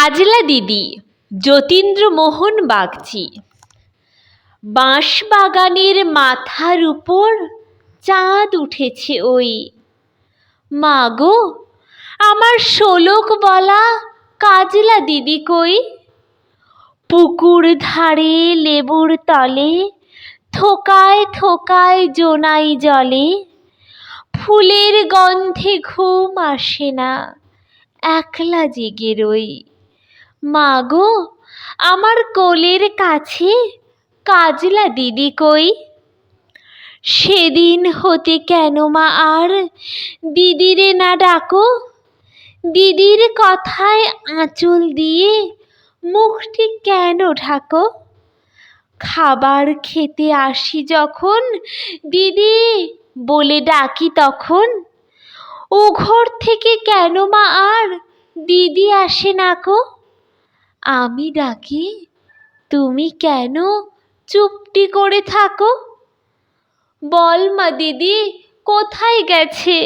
কাজলা দিদি, যতীন্দ্র মোহন বাগচি। বাঁশবাগানের মাথার উপর চাঁদ উঠেছে ওই। মাগো, আমার শোলক বলা কাজলা দিদি কই? পুকুর ধারে লেবুর তলে, থোকায় থোকায় জোনাই জলে। ফুলের গন্ধে ঘুম আসে না, একলা জেগে রই। মাগো আমার কোলের কাছে কাজলা দিদি কই? সেদিন হতে কেন মা আর দিদিরে না ডাকো? দিদির কথায় আঁচল দিয়ে মুখটি কেন ঢাকো? খাবার খেতে আসি যখন দিদি বলে ডাকি তখন। ও ঘর থেকে কেন মা আর দিদি আসে না কো আমি ডাকি, তুমি কেন চুপটি করে থাকো? বল মা দিদি, কোথায় গেছে?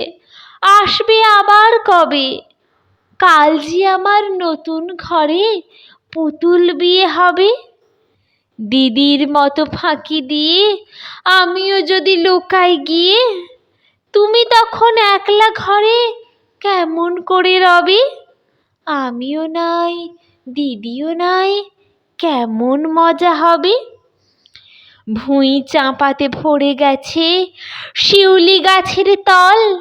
আসবে আবার কবে? কাল যে আমার নতুন ঘরে পুতুল বিয়ে হবে? দিদির মতো ফাঁকি দিয়ে আমিও যদি লুকাই গিয়ে, তুমি তখন একলা ঘরে কেমন করে রবে? আমিও নাই দিদিও নাই, কেমন মজা হবে? ভুঁই চাঁপাতে ভরে গেছে শিউলি গাছের তল।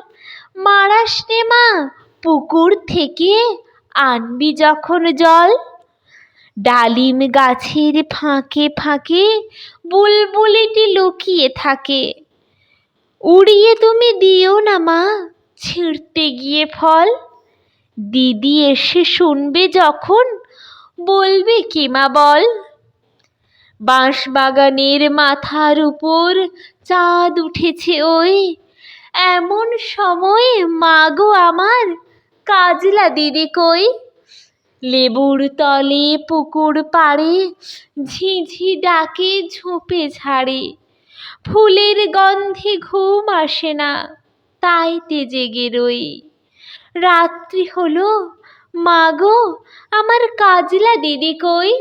মারাস নে মা, পুকুর থেকে আনবি যখন জল। ডালিম গাছের ফাঁকে ফাঁকে বুলবুলিটি লুকিয়ে থাকে। উড়িয়ে তুমি দিও না মা, ছিঁড়তে গিয়ে ফল। দিদি এসে শুনবে যখন বলবে কি মা বল? বাঁশবাগানের মাথার উপর চাঁদ উঠেছে ওই। এমন সময় মাগো আমার কাজলা দিদি কই? লেবুর তলে পুকুর পাড়ে ঝিঝি ডাকে ঝোপে ঝাড়ে। ফুলের গন্ধে ঘুম আসে না, তাইতে জেগে রই। রাত্রি হলো মাগো আমার কাজলা দিদি কই?